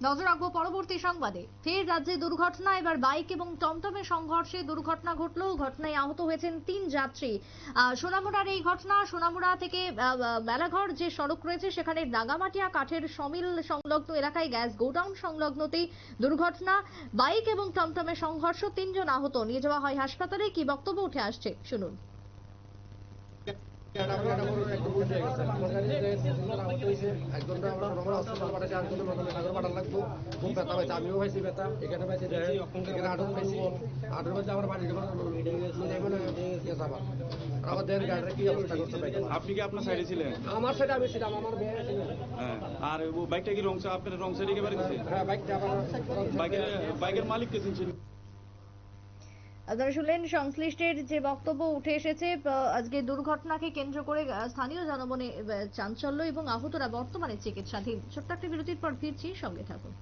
নজর রাখব পরবর্তী সংবাদে ফের রাজ্যে দুর্ঘটনা এবার বাইক এবং টমটমের সংঘর্ষে দুর্ঘটনা ঘটলো ঘটনায় আহত হয়েছেন তিন যাত্রী সোনামুড়ার এই ঘটনা সোনামুড়া থেকে মেলাঘর যে সড়ক রয়েছে সেখানে রাঙামাটিয়া কাঠের সমিল সংলগ্ন এলাকায় গ্যাস গোডাউন সংলগ্নতেই দুর্ঘটনা বাইক এবং টমটমের সংঘর্ষ তিনজন আহত নিয়ে যাওয়া হয় হাসপাতালে কি বক্তব্য উঠে আসছে শুনুন আমিও পাইছি ব্যথা এখানে পাইছি এখানে আটক পাইছি। আটক পাইছি আমার বাড়ি আমার দেহের গাড়িটা কি অবস্থা করতে পারি আপনি কি আপনার সাইডে ছিলেন? আমার সাইডে আমি ছিলাম আমার মেয়ে হ্যাঁ আর বাইকটা কি রং আপনার রং সাইডে একেবারে হ্যাঁ বাইকটা আমার বাইকের মালিক কে চিনছেন? আপনারা শুনলেন, সংশ্লিষ্টের যে বক্তব্য উঠে এসেছে আজকে দুর্ঘটনাকে কেন্দ্র করে স্থানীয় জনগণের চাঞ্চল্য এবং আহতরা বর্তমানে চিকিৎসাধীন। ছোট্ট একটা বিরতির পর ফিরছি, সঙ্গে থাকুন।